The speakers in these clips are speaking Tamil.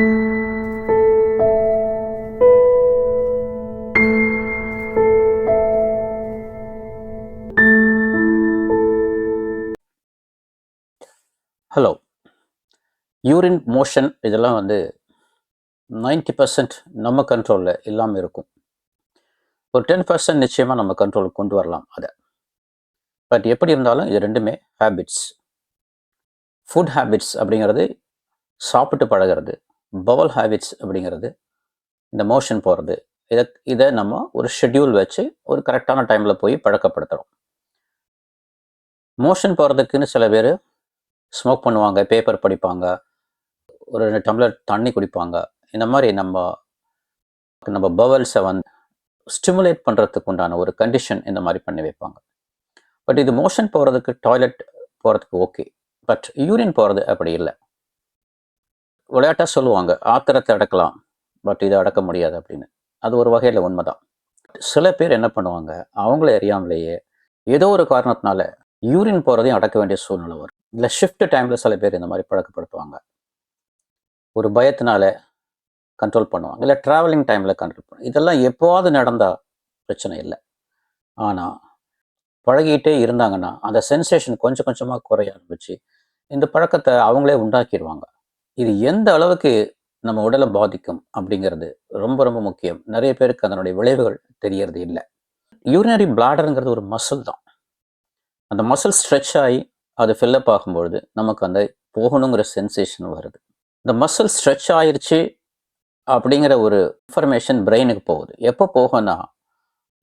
ஹலோ யூரின் மோஷன் இதெல்லாம் வந்து 90% பர்சன்ட் நம்ம கண்ட்ரோலில் இல்லாமல் இருக்கும். ஒரு டென் பர்சன்ட் நிச்சயமாக நம்ம கண்ட்ரோலுக்கு கொண்டு வரலாம் அதை. பட் எப்படி இருந்தாலும் இது ரெண்டுமே ஹேபிட்ஸ் ஃபுட் ஹேபிட்ஸ் அப்படிங்கிறது சாப்பிட்டு பழகிறது. பவல் ஹேபிட்ஸ் அப்படிங்கிறது இந்த மோஷன் போகிறது இதை இதை நம்ம ஒரு ஷெட்யூல் வச்சு ஒரு கரெக்டான டைமில் போய் பழக்கப்படுத்துகிறோம் மோஷன் போகிறதுக்குன்னு சில பேர் ஸ்மோக் பண்ணுவாங்க பேப்பர் படிப்பாங்க ஒரு ரெண்டு டம்ளர் தண்ணி குடிப்பாங்க. இந்த மாதிரி நம்ம நம்ம பவல்ஸை வந்து ஸ்டிமுலேட் பண்ணுறதுக்கு உண்டான ஒரு கண்டிஷன் இந்த மாதிரி பண்ணி வைப்பாங்க. பட் இது மோஷன் போகிறதுக்கு டாய்லெட் போகிறதுக்கு ஓகே பட் யூரின் போகிறது அப்படி இல்லை. விளையாட்டாக சொல்லுவாங்க ஆத்திரத்தை அடக்கலாம் பட் இதை அடக்க முடியாது அப்படின்னு. அது ஒரு வகையில் உண்மைதான். சில பேர் என்ன பண்ணுவாங்க அவங்கள அறியாமலேயே ஏதோ ஒரு காரணத்தினால யூரின் போகிறதையும் அடக்க வேண்டிய சூழ்நிலை வரும். இல்லை ஷிஃப்ட் டைமில் சில பேர் இந்த மாதிரி பழக்கப்படுத்துவாங்க. ஒரு பயத்தினால கண்ட்ரோல் பண்ணுவாங்க இல்லை ட்ராவலிங் டைமில் கண்ட்ரோல் பண்ணுவாங்க இதெல்லாம் எப்போவாது நடந்தால் பிரச்சனை இல்லை. ஆனால் பழகிட்டே இருந்தாங்கன்னா அந்த சென்சேஷன் கொஞ்சம் கொஞ்சமாக குறைய ஆரம்பிச்சு இந்த பழக்கத்தை அவங்களே உண்டாக்கிடுவாங்க இது எந்த அளவுக்கு நம்ம உடலை பாதிக்கும் அப்படிங்கிறது ரொம்ப ரொம்ப முக்கியம். நிறைய பேருக்கு அதனுடைய விளைவுகள் தெரியறது இல்லை. யூரினரி பிளாடருங்கிறது ஒரு மசில் தான். அந்த மசில் ஸ்ட்ரெச் ஆகி அது ஃபில்லப் ஆகும்பொழுது நமக்கு அந்த போகணுங்கிற சென்சேஷன் வருது. இந்த மசில் ஸ்ட்ரெச் ஆயிடுச்சு அப்படிங்கிற ஒரு இன்ஃபர்மேஷன் பிரெயினுக்கு போகுது. எப்போ போகும்னா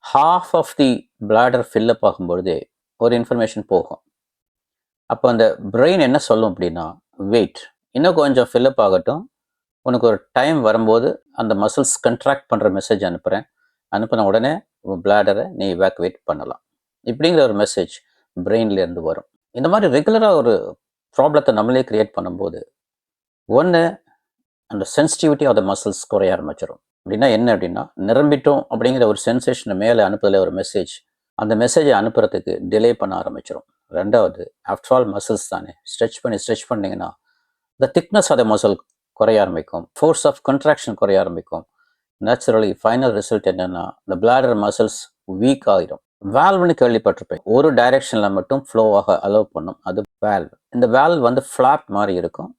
half of the bladder fill up ஆகும்பொழுதே ஒரு இன்ஃபர்மேஷன் போகும். அப்போ அந்த பிரெயின் என்ன சொல்லும் அப்படின்னா வெயிட் இன்னும் கொஞ்சம் ஃபில்லப் ஆகட்டும். உனக்கு ஒரு டைம் வரும்போது அந்த மசில்ஸ் கண்ட்ராக்ட் பண்ணுற மெசேஜ் அனுப்புகிறேன் அனுப்பின உடனே பிளாடரை நீ இவாக்குவேட் பண்ணலாம். இப்படிங்கிற ஒரு மெசேஜ் பிரெயின்லேருந்து வரும். இந்த மாதிரி ரெகுலராக ஒரு ப்ராப்ளத்தை நம்மளே க்ரியேட் பண்ணும்போது ஒன்று அந்த சென்சிட்டிவிட்டி ஆஃப் த மசில்ஸ் குறைய ஆரம்பிச்சிடும் அப்படின்னா என்ன அப்படின்னா நிரம்பிட்டோம் அப்படிங்கிற ஒரு சென்சேஷனை மேலே அனுப்புதல ஒரு மெசேஜ் அந்த மெசேஜை அனுப்புறதுக்கு டிலே பண்ண ஆரம்பிச்சிடும் ரெண்டாவது ஆஃப்டர் ஆல் மசில்ஸ் தானே. ஸ்ட்ரெச் பண்ணி ஸ்ட்ரெச் பண்ணிங்கன்னா the thickness of the muscle குறைய ஆரம்பிக்கும். ஃபோர்ஸ் ஆஃப் கன்ட்ராக்ஷன் குறைய ஆரம்பிக்கும். நேச்சுரலி ஃபைனல் ரிசல்ட் என்னன்னா இந்த பிளாடர் மசில்ஸ் வீக் ஆகிடும் வேல்வ்னு கேள்விப்பட்டிருப்பேன். ஒரு டைரெக்ஷனில் மட்டும் ஃப்ளோவாக அலோவ் பண்ணும். அது வேல்வ் இந்த வேல்வ் வந்து ஃப்ளாப் மாதிரி இருக்கும்.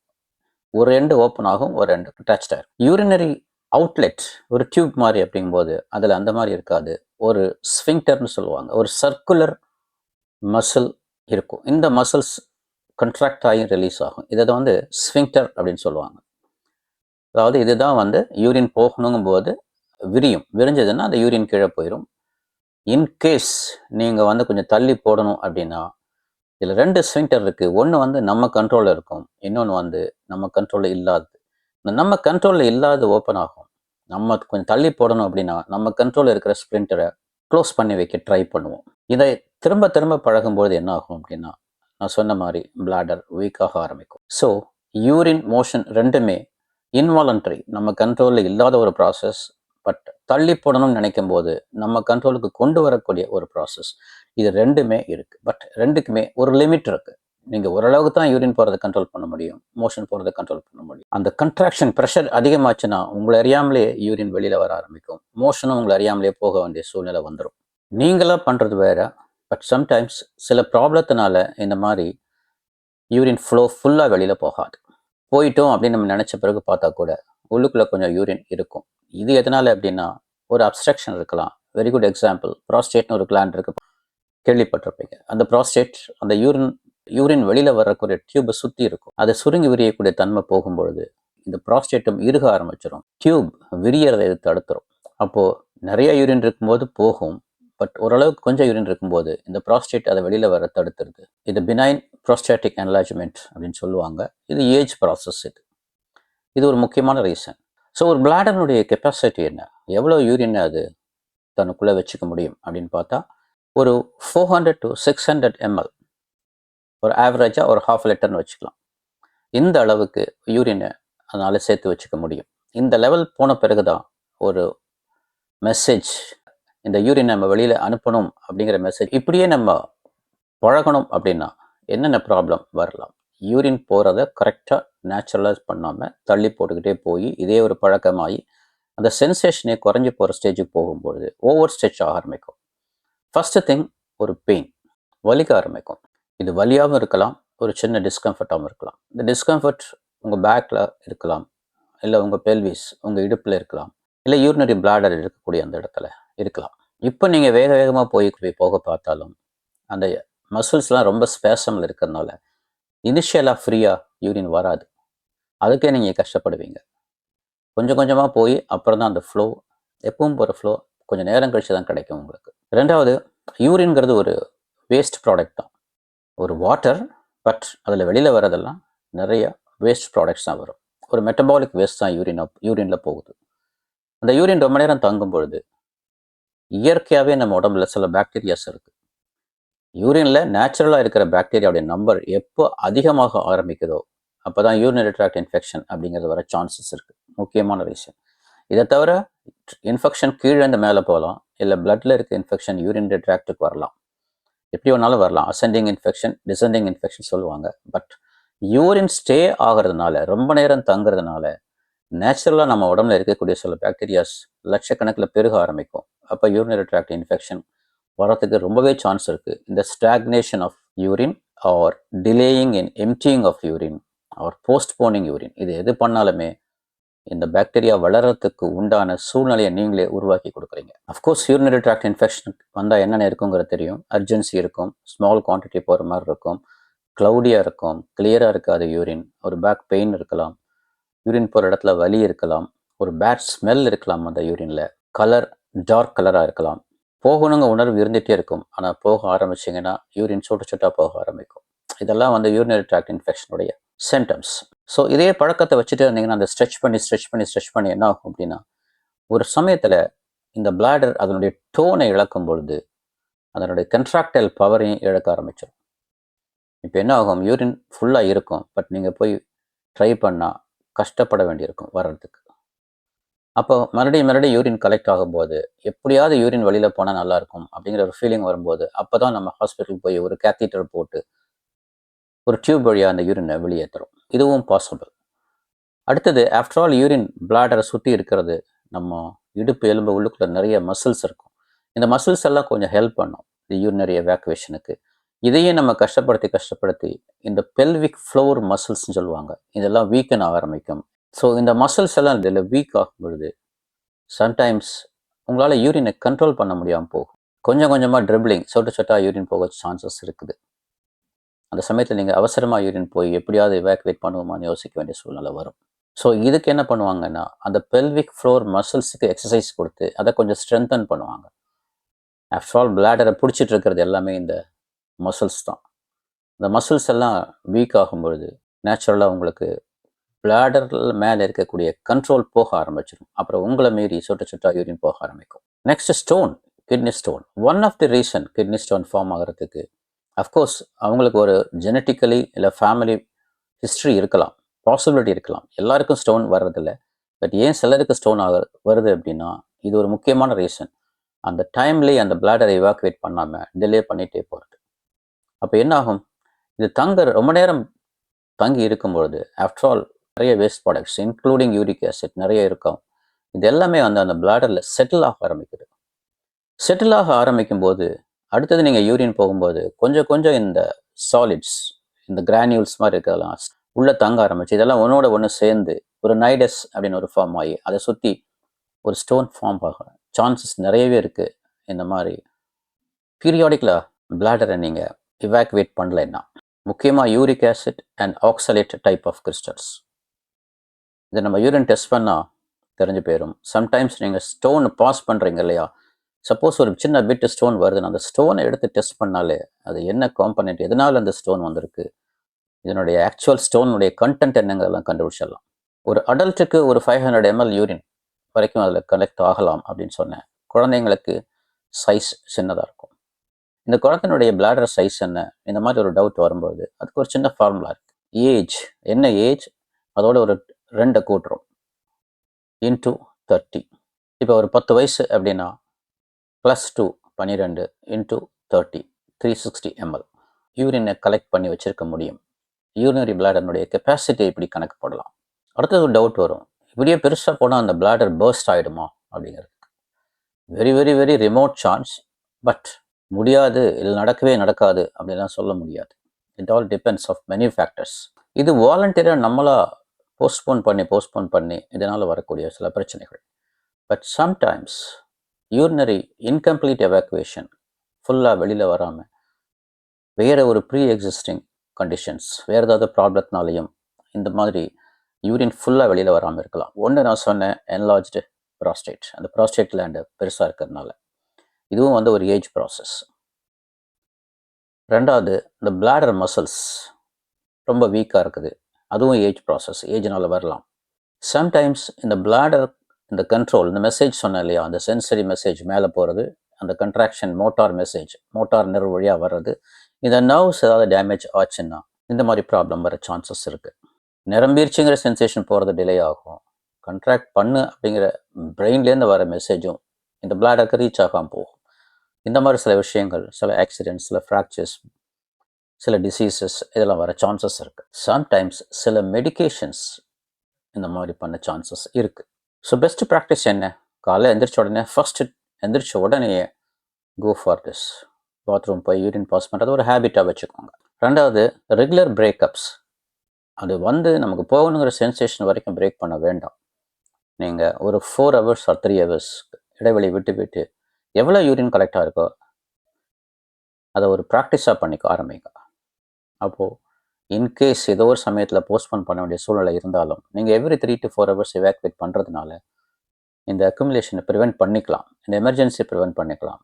ஒரு ரெண்டு ஓப்பன் ஆகும் ஒரு ரெண்டு டச் டயர் யூரினரி அவுட்லெட் ஒரு டியூப் மாதிரி அப்படிங்கும்போது அதில் அந்த மாதிரி இருக்காது. ஒரு ஸ்விங்டர்னு சொல்லுவாங்க. ஒரு சர்க்குலர் மசில் இருக்கும். இந்த மசில்ஸ் கண்ட்ராக்ட் ஆகி ரிலீஸ் ஆகும். இதை வந்து ஸ்விங்டர் அப்படின்னு சொல்லுவாங்க. அதாவது இதுதான் வந்து யூரின் போகணுங்கும் போது விரியும். விரிஞ்சதுன்னா அந்த யூரின் கீழே போயிடும் இன்கேஸ் நீங்கள் வந்து கொஞ்சம் தள்ளி போடணும் அப்படின்னா இதில் ரெண்டு ஸ்விங்டர் இருக்குது ஒன்று வந்து நம்ம கண்ட்ரோலில் இருக்கும். இன்னொன்று வந்து நம்ம கண்ட்ரோலில் இல்லாதது நம்ம கண்ட்ரோலில் இல்லாத ஓப்பன் ஆகும். நம்ம கொஞ்சம் தள்ளி போடணும் அப்படின்னா நம்ம கண்ட்ரோலில் இருக்கிற ஸ்ப்ரிண்டரை க்ளோஸ் பண்ணி வைக்க ட்ரை பண்ணுவோம். இதை திரும்ப திரும்ப பழகும்போது என்ன ஆகும் அப்படின்னா நான் சொன்ன மாதிரி பிளாடர் வீக்காக ஆரம்பிக்கும். ஸோ யூரின் மோஷன் ரெண்டுமே இன்வாலன்ட்ரி நம்ம கண்ட்ரோலில் இல்லாத ஒரு ப்ராசஸ் பட் தள்ளி போடணும்னு நினைக்கும் போது நம்ம கண்ட்ரோலுக்கு கொண்டு வரக்கூடிய ஒரு ப்ராசஸ் இது ரெண்டுமே இருக்குது பட் ரெண்டுக்குமே ஒரு லிமிட் இருக்குது நீங்கள் ஓரளவுக்கு தான் யூரின் போகிறத கண்ட்ரோல் பண்ண முடியும். மோஷன் போகிறத கண்ட்ரோல் பண்ண முடியும். அந்த கன்ட்ராக்ஷன் ப்ரெஷர் அதிகமாச்சுன்னா உங்களை அறியாமலே யூரின் வெளியில் வர ஆரம்பிக்கும். மோஷனும் உங்களை அறியாமலே போக வேண்டிய சூழ்நிலை வந்துடும் நீங்களாக பண்ணுறது வேற பட் சம்டைம்ஸ் சில ப்ராப்ளத்தினால இந்த மாதிரி யூரின் ஃப்ளோ ஃபுல்லாக வெளியில் போகாது. போயிட்டோம் அப்படின்னு நம்ம நினச்ச பிறகு பார்த்தா கூட உள்ளுக்குள்ளே கொஞ்சம் யூரின் இருக்கும். இது எதனால் அப்படின்னா ஒரு அப்ஸ்ட்ரக்ஷன் இருக்கலாம். வெரி குட் எக்ஸாம்பிள் ப்ராஸ்டேட்னு ஒரு கிளாண்ட் இருக்கு. கேள்விப்பட்டிருப்பீங்க. அந்த ப்ராஸ்டேட் அந்த யூரின் யூரின் வெளியில் வரக்கூடிய டியூபை சுற்றி இருக்கும். அதை சுருங்கி விரியக்கூடிய தன்மை போகும்பொழுது இந்த ப்ராஸ்டேட்டும் இறுக ஆரம்பிச்சிடும் டியூப் விரியறதை இது தடுத்துரும். அப்போது நிறைய யூரின் இருக்கும்போது போகும். பட் ஓரளவுக்கு கொஞ்சம் யூரின் இருக்கும்போது இந்த ப்ராஸ்டேட் அதை வெளியில் வர தடுத்துருது இது பினைன் ப்ராஸ்டேட்டிக் என்லாஜ்மெண்ட் அப்படின்னு சொல்லுவாங்க. இது ஏஜ் ப்ராசஸ் இது. இது ஒரு முக்கியமான ரீசன் ஸோ ஒரு பிளாடனுடைய கெப்பாசிட்டி என்ன? எவ்வளோ யூரின் அது தனக்குள்ளே வச்சுக்க முடியும் அப்படின்னு பார்த்தா ஒரு four hundred to six hundred ML ஒரு ஆவரேஜாக ஒரு ஹாஃப் லிட்டர்னு வச்சுக்கலாம். இந்த அளவுக்கு யூரினை அதனால் சேர்த்து வச்சுக்க முடியும். இந்த லெவல் போன பிறகு தான் ஒரு மெசேஜ் இந்த யூரின் நம்ம வெளியில் அனுப்பணும் அப்படிங்கிற மெசேஜ் இப்படியே நம்ம பழகணும் அப்படின்னா என்னென்ன ப்ராப்ளம் வரலாம்? யூரின் போகிறத கரெக்டாக நேச்சுரலாக பண்ணாமல் தள்ளி போட்டுக்கிட்டே போய் இதே ஒரு பழக்கமாகி அந்த சென்சேஷனே குறைஞ்சி போகிற ஸ்டேஜுக்கு போகும்பொழுது ஓவர் ஸ்ட்ரெச் ஆக ஆரம்பிக்கும். ஃபஸ்ட்டு திங் ஒரு பெயின் வலிக்க ஆரம்பிக்கும். இது வலியாகவும் இருக்கலாம் ஒரு சின்ன டிஸ்கம்ஃபர்ட்டாகவும் இருக்கலாம். இந்த டிஸ்கம்ஃபர்ட் உங்கள் பேக்கில் இருக்கலாம் இல்லை உங்கள் பெல்விஸ் உங்கள் இடுப்பில் இருக்கலாம் இல்லை யூரினரி பிளாடர் இருக்கக்கூடிய அந்த இடத்துல. இருக்கலாம். இப்போ நீங்கள் வேக வேகமாக போய் போய் போக பார்த்தாலும் அந்த மசில்ஸ்லாம் ரொம்ப ஸ்பேசமில் இருக்கிறதுனால இனிஷியலாக ஃப்ரீயாக யூரின் வராது. அதுக்கே நீங்கள் கஷ்டப்படுவீங்க. கொஞ்சம் கொஞ்சமாக போய் அப்புறம் தான் அந்த ஃப்ளோ எப்பவும் போகிற ஃப்ளோ கொஞ்சம் நேரம் கழிச்சு தான் கிடைக்கும் உங்களுக்கு. ரெண்டாவது யூரின்ங்கிறது ஒரு வேஸ்ட் ப்ராடக்ட் தான். ஒரு வாட்டர் பட் அதில் வெளியில் வர்றதெல்லாம் நிறைய வேஸ்ட் ப்ராடக்ட்ஸ் தான் வரும். ஒரு மெட்டபாலிக் வேஸ்ட் தான் யூரின் யூரினில் போகுது. அந்த யூரின் ரொம்ப நேரம் தங்கும் பொழுது இயற்கையாகவே நம்ம உடம்புல சில பாக்டீரியாஸ் இருக்குது யூரினில் நேச்சுரலாக இருக்கிற பாக்டீரியாவுடைய நம்பர் எப்போ அதிகமாக ஆரம்பிக்குதோ அப்போ தான் யூரினரி ட்ராக்ட் இன்ஃபெக்ஷன் அப்படிங்கிறது வர சான்சஸ் இருக்குது முக்கியமான விஷயம். இதை தவிர இன்ஃபெக்ஷன் கீழேருந்து மேலே போகலாம் இல்லை பிளட்டில் இருக்க இன்ஃபெக்ஷன் யூரினரி ட்ராக்ட்டுக்கு வரலாம். எப்படி வேணாலும் வரலாம். அசெண்டிங் இன்ஃபெக்ஷன் டிசெண்டிங் இன்ஃபெக்ஷன் சொல்லுவாங்க. பட் யூரின் ஸ்டே ஆகிறதுனால ரொம்ப நேரம் தங்குறதுனால நேச்சுரலாக நம்ம உடம்புல இருக்கக்கூடிய சில பாக்டீரியாஸ் லட்சக்கணக்கில் பெருக ஆரம்பிக்கும். அப்போ யூரினரி ட்ராக்ட் இன்ஃபெக்ஷன் வரத்துக்கு ரொம்பவே சான்ஸ் இருக்குது இந்த stagnation of urine or delaying in emptying of urine or postponing urine இது எது பண்ணாலுமே இந்த பாக்டீரியா வளர்கிறதுக்கு உண்டான சூழ்நிலையை நீங்களே உருவாக்கி கொடுக்குறீங்க. அஃப்கோர்ஸ் யூரினரி ட்ராக்ட் இன்ஃபெக்ஷன் வந்தால் என்னென்ன இருக்குங்கிறது தெரியும். அர்ஜென்சி இருக்கும். ஸ்மால் குவான்டிட்டி போகிற மாதிரி இருக்கும். க்ளவுடியாக இருக்கும். கிளியராக இருக்காது யூரின் ஒரு பேக் பெயின் இருக்கலாம். யூரின் போகிற இடத்துல வலி இருக்கலாம். ஒரு பேட் ஸ்மெல் இருக்கலாம் அந்த யூரினில் கலர் டார்க் கலராக இருக்கலாம். போகணுங்க உணர்வு இருந்துகிட்டே இருக்கும். ஆனால் போக ஆரம்பிச்சிங்கன்னா யூரின் சொட்டு சொட்டாக போக ஆரம்பிக்கும். இதெல்லாம் வந்து யூரினரி ட்ராக்ட் இன்ஃபெக்ஷனுடைய சிம்டம்ஸ் ஸோ இதே பழக்கத்தை வச்சுட்டு இருந்தீங்கன்னா அந்த ஸ்ட்ரெச் பண்ணி ஸ்ட்ரெச் பண்ணி ஸ்ட்ரெச் பண்ணி என்ன ஆகும் அப்படின்னா ஒரு சமயத்தில் இந்த பிளாடர் அதனுடைய டோனை இழக்கும் பொழுது அதனுடைய கன்ட்ராக்டைல் பவரையும் இழக்க ஆரம்பிச்சிடும் இப்போ என்ன ஆகும்? யூரின் ஃபுல்லாக இருக்கும். பட் நீங்கள் போய் ட்ரை பண்ணால் கஷ்டப்பட வேண்டியிருக்கும் வர்றதுக்கு. அப்போ மறுபடியும் மறுபடியும் யூரின் கலெக்ட் ஆகும்போது எப்படியாவது யூரின் வெளியில் போனால் நல்லாயிருக்கும் அப்படிங்கிற ஒரு ஃபீலிங் வரும்போது அப்போ தான் நம்ம ஹாஸ்பிட்டல் போய் ஒரு கேத்தீட்டர் போட்டு ஒரு டியூப் வழியாக அந்த யூரினை வெளியேற்றுறோம் இதுவும் பாசிபிள் அடுத்தது ஆஃப்டர் ஆல் யூரின் பிளாடரை சுற்றி இருக்கிறது நம்ம இடுப்பு எலும்பு உள்ளுக்குள்ள நிறைய மசில்ஸ் இருக்கும். இந்த மசில்ஸ் எல்லாம் கொஞ்சம் ஹெல்ப் பண்ணும் இந்த யூரினரி எவாக்குவேஷனுக்கு இதையே நம்ம கஷ்டப்படுத்தி கஷ்டப்படுத்தி இந்த பெல்விக் ஃப்ளோர் மசில்ஸ்னு சொல்லுவாங்க இதெல்லாம் வீக்கன் ஆக ஆரம்பிக்கும். ஸோ இந்த மசில்ஸ் எல்லாம் இதில் வீக் ஆகும் பொழுது சம்டைம்ஸ் உங்களால் யூரினை கண்ட்ரோல் பண்ண முடியாமல் போகும். கொஞ்சம் கொஞ்சமாக ட்ரிப்ளிங் சொட்டு சொட்டாக யூரின் போக சான்சஸ் இருக்குது. அந்த சமயத்தில் நீங்கள் அவசரமாக யூரின் போய் எப்படியாவது எவாக்குவேட் பண்ணுவோமான்னு யோசிக்க வேண்டிய சூழ்நிலை வரும். ஸோ இதுக்கு என்ன பண்ணுவாங்கன்னா அந்த பெல்விக் ஃப்ளோர் மசில்ஸுக்கு எக்ஸசைஸ் கொடுத்து அதை கொஞ்சம் ஸ்ட்ரென்தன் பண்ணுவாங்க. ஆஃப்டர் ஆல் பிளாடரை பிடிச்சிட்டு இருக்கிறது எல்லாமே இந்த மசில்ஸ் தான். இந்த மசில்ஸ் எல்லாம் வீக் ஆகும் பொழுது நேச்சுரலாக உங்களுக்கு பிளாடரில் மேலே இருக்கக்கூடிய கண்ட்ரோல் போக ஆரம்பிச்சிடும் அப்புறம் உங்களை மீறி சொட்டு சொட்டா யூரின் போக ஆரம்பிக்கும். Next stone kidney stone one of the reason kidney stone form ஆகிறதுக்கு அஃப்கோர்ஸ் அவங்களுக்கு ஒரு ஜெனட்டிக்கலி இல்லை ஃபேமிலி ஹிஸ்ட்ரி இருக்கலாம். பாசிபிலிட்டி இருக்கலாம். எல்லாருக்கும் ஸ்டோன் வர்றதில்ல. பட் ஏன் சிலருக்கு ஸ்டோன் ஆக வருது அப்படின்னா இது ஒரு முக்கியமான ரீசன் அந்த டைம்லேயே அந்த பிளாடரை இவாக்குவேட் பண்ணாமல் டிலே பண்ணிகிட்டே போகிறது அப்போ என்ன ஆகும் இது தங்க ரொம்ப நேரம் தங்கி இருக்கும் பொழுது ஆஃப்டர் ஆல் நிறைய waste products including uric acid நிறைய இருக்கும். இது எல்லாமே வந்து அந்த பிளாடரில் செட்டில் ஆக ஆரம்பிக்குது. செட்டில் ஆக ஆரம்பிக்கும் போது அடுத்தது நீங்கள் யூரின் போகும்போது கொஞ்சம் கொஞ்சம் இந்த சாலிட்ஸ் இந்த கிரானியூல்ஸ் மாதிரி இருக்கிறதெல்லாம் உள்ளே தங்க ஆரம்பிச்சு இதெல்லாம் ஒன்றோட ஒன்று சேர்ந்து ஒரு நைடஸ் அப்படின்னு ஒரு ஃபார்ம் ஆகி அதை சுற்றி ஒரு ஸ்டோன் ஃபார்ம் ஆக சான்சஸ் நிறையவே இருக்குது இந்த மாதிரி பீரியாடிக்கில் பிளாடரை நீங்கள் இவாக்குவேட் பண்ணலைன்னா முக்கியமாக uric acid and oxalate type of crystals இதை நம்ம யூரின் டெஸ்ட் பண்ணால் தெரிஞ்சு போயிடும் சம்டைம்ஸ் நீங்கள் ஸ்டோன் பாஸ் பண்ணுறீங்க இல்லையா? சப்போஸ் ஒரு சின்ன பிட்டு ஸ்டோன் வருதுன்னா அந்த ஸ்டோனை எடுத்து டெஸ்ட் பண்ணாலே அது என்ன காம்பனெண்ட் எதனால் அந்த ஸ்டோன் வந்திருக்கு? இதனுடைய ஆக்சுவல் ஸ்டோனுடைய கண்டென்ட் என்னங்கிறதெல்லாம் கண்டுபிடிச்சிடலாம். ஒரு அடல்ட்டுக்கு ஒரு ஃபைவ் ஹண்ட்ரட் எம்எல் யூரின் வரைக்கும் அதில் கலெக்ட் ஆகலாம் அப்படின்னு சொன்னேன். குழந்தைங்களுக்கு சைஸ் சின்னதாக இருக்கும். இந்த குழந்தையினுடைய பிளாடர் சைஸ் என்ன? இந்த மாதிரி ஒரு டவுட் வரும்போது அதுக்கு ஒரு சின்ன ஃபார்முலா இருக்குது ஏஜ் என்ன ஏஜ் அதோட ஒரு ரெண்டை கூட்டுறோம். இன்டூ தேர்ட்டி இப்போ ஒரு பத்து வயசு அப்படின்னா ப்ளஸ் டூ பன்னிரெண்டு into thirty three sixty ML யூரினை collect பண்ணி வச்சுருக்க முடியும். யூரினரி பிளாடர்னுடைய கெப்பாசிட்டி இப்படி கணக்கு போடலாம். அடுத்தது ஒரு டவுட் வரும். இப்படியே பெருசாக போனால் அந்த பிளாடர் பர்ஸ்ட் ஆகிடுமா அப்படிங்கிறது very very very remote chance but முடியாது இது நடக்கவே நடக்காது அப்படின்லாம் சொல்ல முடியாது. It all depends of many factors இது வாலண்டியராக நம்மளாக போஸ்ட்போன் பண்ணி போஸ்ட்போன் பண்ணி இதனால் வரக்கூடிய சில பிரச்சனைகள். But sometimes urinary incomplete evacuation ஃபுல்லாக வெளியில் வராமல் வேறு ஒரு ப்ரீ எக்ஸிஸ்டிங் கண்டிஷன்ஸ் வேறு ஏதாவது ப்ராப்ளத்தினாலையும் இந்த மாதிரி யூரின் ஃபுல்லாக வெளியில் வராமல் இருக்கலாம். ஒன்று நான் சொன்னேன் என்லார்ஜ்டு ப்ராஸ்டேட் அந்த ப்ராஸ்டேட் லேண்டு பெருசாக இருக்கிறதுனால. இதுவும் வந்து ஒரு ஏஜ் ப்ராசஸ் ரெண்டாவது இந்த பிளாடர் மசில்ஸ் ரொம்ப வீக்காக இருக்குது. அதுவும் ஏஜ் ப்ராசஸ் ஏஜ்னால் வரலாம். சம்டைம்ஸ் இந்த பிளாடர் இந்த கண்ட்ரோல் இந்த மெசேஜ் சொன்னேன் இல்லையா அந்த சென்சரி மெசேஜ் மேலே போகிறது அந்த contraction motor message motor nerve வழியாக வர்றது இந்த நர்வ்ஸ் ஏதாவது டேமேஜ் ஆச்சுன்னா இந்த மாதிரி ப்ராப்ளம் வர சான்சஸ் இருக்குது நிரம்பிருச்சுங்கிற சென்சேஷன் போகிறது டிலே ஆகும். கண்ட்ராக்ட் பண்ணு அப்படிங்கிற பிரெயின்லேருந்து வர மெசேஜும் இந்த பிளாடருக்கு ரீச் ஆகாமல் போகும். இந்த மாதிரி சில விஷயங்கள் சில ஆக்சிடென்ட்ஸ் சில ஃப்ராக்சர்ஸ் சில டிசீசஸ் இதெல்லாம் வர சான்சஸ் இருக்குது சம்டைம்ஸ் சில மெடிக்கேஷன்ஸ் இந்த மாதிரி பண்ண சான்சஸ் இருக்குது ஸோ பெஸ்ட் ப்ராக்டிஸ் என்ன? காலைல எந்திரிச்ச உடனே ஃபஸ்ட்டு எந்திரிச்ச உடனே கோ ஃபார் திஸ் பாத்ரூம் போய் யூரின் பாஸ் பண்ணுறது ஒரு ஹேபிட்டாக வச்சுக்கோங்க. ரெண்டாவது ரெகுலர் பிரேக்கப்ஸ் அது வந்து நமக்கு போகணுங்கிற சென்சேஷன் வரைக்கும் பிரேக் பண்ண வேண்டாம். நீங்கள் ஒரு four hours or three hours இடைவெளி விட்டு விட்டு எவ்வளோ யூரின் கலெக்டாக இருக்கோ அதை ஒரு ப்ராக்டிஸாக பண்ணிக்க ஆரம்பிங்க. அப்போது இன்கேஸ் ஏதோ ஒரு சமயத்தில் போஸ்ட்போன் பண்ண வேண்டிய சூழ்நிலை இருந்தாலும் நீங்கள் every three to four hours evacuate பண்ணுறதுனால இந்த அக்குமுலேஷனை ப்ரிவெண்ட் பண்ணிக்கலாம். இந்த எமர்ஜென்சி ப்ரிவெண்ட் பண்ணிக்கலாம்.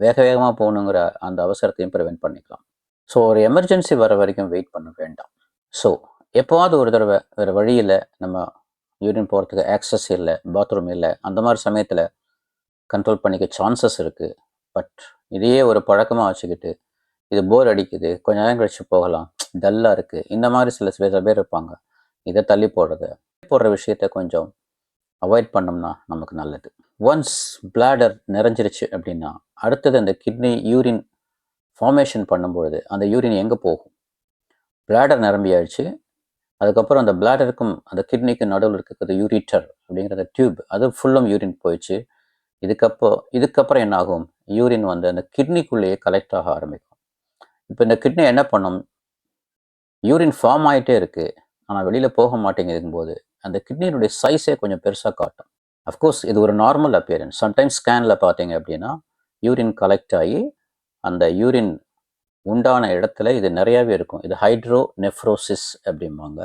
வேக வேகமாக போகணுங்கிற அந்த அவசரத்தையும் ப்ரிவெண்ட் பண்ணிக்கலாம். ஸோ ஒரு எமர்ஜென்சி வர வரைக்கும் வெயிட் பண்ண வேண்டாம். ஸோ எப்போவாவது ஒரு தடவை வேறு வழியில் நம்ம யூரின் போகிறதுக்கு ஆக்சஸ் இல்லை பாத்ரூம் இல்லை அந்த மாதிரி சமயத்தில் கண்ட்ரோல் பண்ணிக்க சான்சஸ் இருக்குது பட் இதையே ஒரு பழக்கமாக வச்சுக்கிட்டு இது போர் அடிக்குது. கொஞ்ச நேரம் கழிச்சு போகலாம். டல்லாக இருக்குது இந்த மாதிரி சில சில பேர் இருப்பாங்க. இதை தள்ளி போடுறது. போடுற விஷயத்த கொஞ்சம் அவாய்ட் பண்ணோம்னா நமக்கு நல்லது. ஒன்ஸ் பிளாடர் நிறைஞ்சிருச்சு அப்படின்னா அடுத்தது அந்த கிட்னி யூரின் ஃபார்மேஷன் பண்ணும்பொழுது அந்த யூரின் எங்கே போகும்? பிளாடர் நிரம்பியாயிடுச்சு. அதுக்கப்புறம் அந்த பிளாடருக்கும் அந்த கிட்னிக்கும் நடுவில் இருக்கிறது யூரிட்டர் அப்படிங்கிற டியூப் அது ஃபுல்லும் யூரின் போயிடுச்சு. இதுக்கப்போ இதுக்கப்புறம் என்ன ஆகும் யூரின் வந்து அந்த கிட்னிக்குள்ளேயே கலெக்ட் ஆக ஆரம்பிக்கும். இப்போ இந்த கிட்னி என்ன பண்ணும்? யூரின் ஃபார்ம் ஆகிட்டே இருக்குது ஆனால் வெளியில் போக மாட்டேங்குதுங்கும் போது அந்த கிட்னியினுடைய சைஸே கொஞ்சம் பெருசாக காட்டும். அஃப்கோர்ஸ் இது ஒரு நார்மல் அப்பியரன்ஸ் சம்டைம்ஸ் ஸ்கேனில் பார்த்தீங்க அப்படின்னா யூரின் கலெக்ட் ஆகி அந்த யூரின் உண்டான இடத்துல இது நிறையாவே இருக்கும். இது ஹைட்ரோ நெஃப்ரோசிஸ் அப்படிம்பாங்க.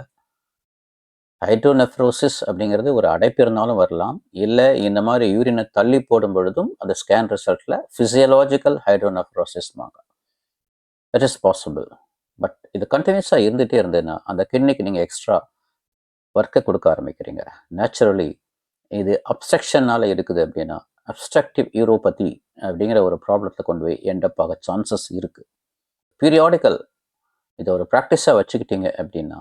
ஹைட்ரோ நெஃப்ரோசிஸ் அப்படிங்கிறது ஒரு அடைப்பு இருந்தாலும் வரலாம். இல்லை இந்த மாதிரி யூரினை தள்ளி போடும் பொழுதும் அந்த ஸ்கேன் ரிசல்ட்டில் ஃபிசியலாஜிக்கல் ஹைட்ரோ நெஃப்ரோசிஸ்மாங்க தட் இஸ் பாசிபிள் பட் இது கண்டினியூஸாக இருந்துகிட்டே இருந்ததுன்னா அந்த கிட்னிக்கு நீங்கள் எக்ஸ்ட்ரா ஒர்க்கை கொடுக்க ஆரம்பிக்கிறீங்க. நேச்சுரலி இது அப்ஸ்ட்ரக்ஷனால் இருக்குது அப்படின்னா அப்ஸ்ட்ரக்டிவ் யூரோபதி அப்படிங்கிற ஒரு ப்ராப்ளத்தை கொண்டு போய் எண்டப் ஆக சான்சஸ் இருக்குது பீரியாடிக்கல் இதை ஒரு ப்ராக்டிஸாக வச்சுக்கிட்டீங்க அப்படின்னா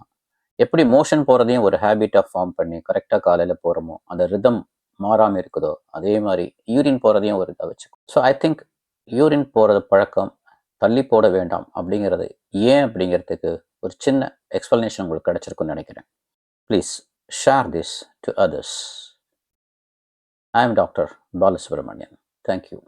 எப்படி மோஷன் போகிறதையும் ஒரு ஹேபிட்டாக ஃபார்ம் பண்ணி கரெக்டாக காலையில் போகிறோமோ அந்த ரிதம் மாறாமல் இருக்குதோ அதே மாதிரி யூரின் போகிறதையும் ஒரு இதாக வச்சுக்கோ. ஸோ ஐ திங்க் யூரின் போகிறது பழக்கம் தள்ளி போட வேண்டாம் அப்படிங்கிறது ஏன் அப்படிங்கிறதுக்கு ஒரு சின்ன எக்ஸ்ப்ளனேஷன் உங்களுக்கு கிடச்சிருக்குன்னு நினைக்கிறேன். Please share this to others I am doctor Balasubramanian thank you